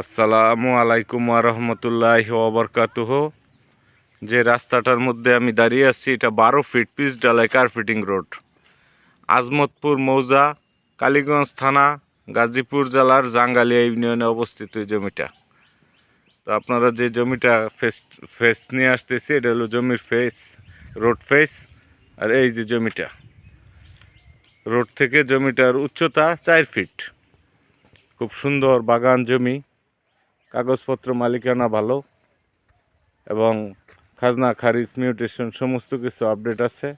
আসসালামু আলাইকুম রহমতুল্লাহ ওবরকাতুহ যে রাস্তাটার মধ্যে আমি দাঁড়িয়ে আছি, এটা বারো ফিট পিস ডালাই কার্পেটিং রোড। আজমতপুর মৌজা, কালীগঞ্জ থানা, গাজীপুর জেলার জাঙ্গালিয়া ইউনিয়নে অবস্থিত এই জমিটা। তো আপনারা যে জমিটা ফেস ফেস নিয়ে আসতেছি, এটা হলো জমির ফেস রোড ফেস আর এই যে জমিটা। রোড থেকে জমিটার উচ্চতা চার ফিট। খুব সুন্দর বাগান জমি। কাগজপত্র মালিকানা ভালো এবং খাজনা, খারিজ মিউটেশন সমস্ত কিছু আপডেট আছে।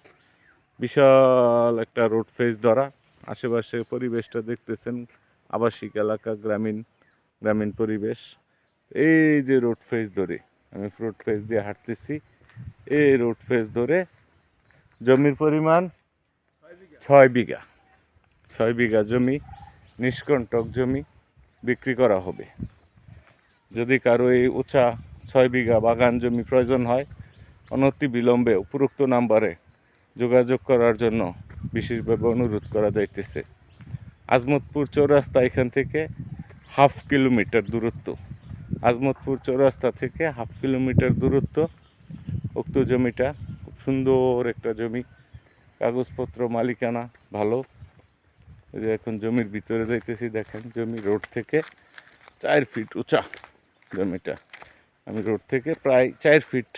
বিশাল একটা রোড ফেস ধরা। আশেপাশে পরিবেশটা দেখতেছেন আবাসিক এলাকা, গ্রামীণ গ্রামীণ পরিবেশ। এই যে রোড ফেস ধরে, আমি রোড ফেস দিয়ে হাঁটতেছি। এই রোড ফেস ধরে জমির পরিমাণ ছয় বিঘা। ছয় বিঘা জমি, নিষ্কণ্টক জমি বিক্রি করা হবে। যদি কারও এই উঁচা ছয় বিঘা বাগান জমি প্রয়োজন হয়, অনতি বিলম্বে উপরোক্ত নাম্বারে যোগাযোগ করার জন্য বিশেষভাবে অনুরোধ করা যাইতেছে। আজমতপুর চৌরাস্তা এখান থেকে হাফ কিলোমিটার দূরত্ব। আজমতপুর চৌরাস্তা থেকে হাফ কিলোমিটার দূরত্ব। উক্ত জমিটা খুব সুন্দর একটা জমি। কাগজপত্র, মালিকানা ভালো। এখন জমির ভিতরে যাইতেছি, দেখেন জমি রোড থেকে চার ফিট উঁচা। জমিটা। আমি রোড থেকে প্রায় চার ফিট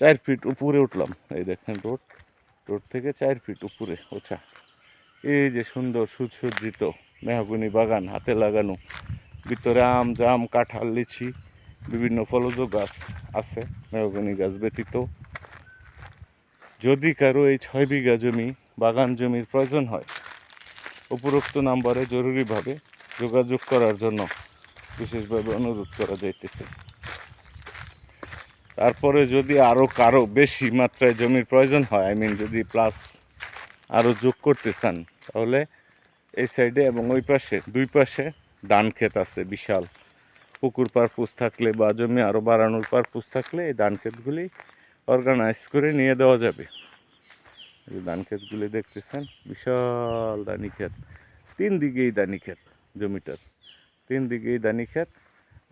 চার ফিট উপরে উঠলাম। এই দেখেন রোড রোড থেকে চার ফিট উপরে উঁচা এই যে সুন্দর সুসজ্জিত মেহগুনি বাগান, হাতে লাগানো। ভিতরে আম, জাম, কাঁঠাল, লিচি, বিভিন্ন ফলজ গাছ আছে, মেহগুনি গাছ ব্যতীত। যদি কারও এই ছয় বিঘা জমি, বাগান জমির প্রয়োজন হয়, উপরোক্ত নাম্বারে জরুরিভাবে যোগাযোগ করার জন্য বিশেষভাবে অনুরোধ করা যাইতেছে। তারপরে যদি আরও কারও বেশি মাত্রায় জমির প্রয়োজন হয় আই মিন যদি প্লাস আরও যোগ করতে চান, তাহলে এই সাইডে এবং ওই পাশে, দুই পাশে ধান ক্ষেত আছে বিশাল। পুকুর পারপুস থাকলে বা জমি আরও বাড়ানোর পারপুস থাকলে এই ধান ক্ষেতগুলি অর্গানাইজ করে নিয়ে দেওয়া যাবে। এই ধান ক্ষেতগুলি দেখতেছেন, বিশাল দানি ক্ষেত। তিন দিকেই দানি ক্ষেত জমিটার। তিন দিকেই দানি ক্ষেত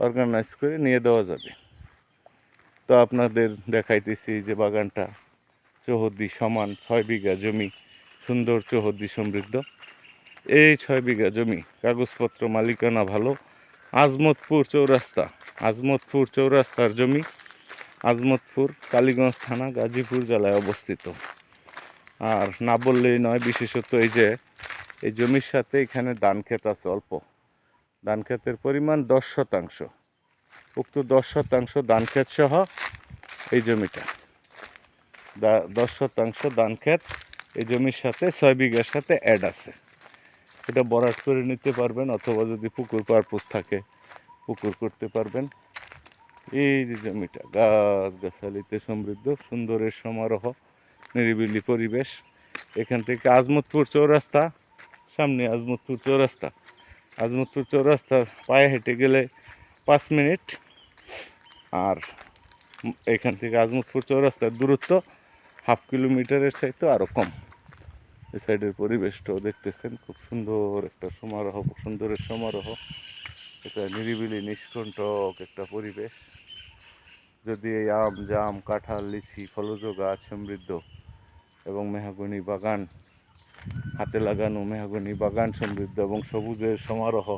অর্গানাইজ করে নিয়ে দেওয়া যাবে। তো আপনাদের দেখাইতেছি যে বাগানটা চৌহদ্দি সমান ছয় বিঘা জমি, সুন্দর চৌহদ্দি সমৃদ্ধ। এই ছয় বিঘা জমি কাগজপত্র মালিকানা ভালো। আজমতপুর চৌরাস্তা, আজমতপুর চৌরাস্তার জমি আজমতপুর, কালীগঞ্জ থানা, গাজীপুর জেলায় অবস্থিত। আর না বললেই নয়, বিশেষত এই যে, এই জমির সাথে এখানে ধান ক্ষেত আছে অল্প। ধান ক্ষেতের পরিমাণ দশ শতাংশ। উক্ত দশ শতাংশ ধান ক্ষেত সহ এই জমিটা। দশ শতাংশ ধান ক্ষেত এই জমির সাথে ছয় বিঘার সাথে অ্যাড আছে। এটা বরাট করে নিতে পারবেন অথবা যদি পুকুর পারপোস থাকে, পুকুর করতে পারবেন। এই যে জমিটা গাছ গাছালিতে সমৃদ্ধ সুন্দরের সমারোহ, নিরিবিলি পরিবেশ। এখান থেকে আজমতপুর চৌরাস্তা, সামনে আজমতপুর চৌরাস্তা। আজমতপুর চৌরাস্তা পায়ে হেঁটে গেলে পাঁচ মিনিট। আর এখান থেকে আজমতপুর চৌরাস্তার দূরত্ব হাফ কিলোমিটারের চাইতে আরও কম। এই সাইডের পরিবেশটাও দেখতেছেন, খুব সুন্দর একটা সমারোহ সুন্দরের সমারোহ। একটা নিরিবিলি, নিষ্কণ্টক একটা পরিবেশ। যদি এই আম, জাম, কাঁঠাল, লিচি, ফলজ গাছ সমৃদ্ধ এবং মেহাগনি বাগান হাতে লাগানো মেহাগনি, বাগান সমৃদ্ধ এবং সবুজের সমারোহ।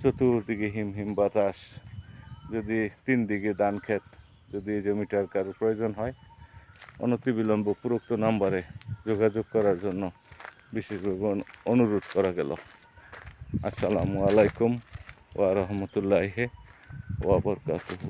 চতুর্দিকে হিম হিম বাতাস। যদি তিন দিকে ধান ক্ষেত, যদি এই জমিটার কারও প্রয়োজন হয়, অনতিবিলম্ব উপরোক্ত নাম্বারে যোগাযোগ করার জন্য বিশেষভাবে অনুরোধ করা গেল। আসসালামু আলাইকুম ওয়া রহমতুল্লাহি ওয়া বারাকাতুহু।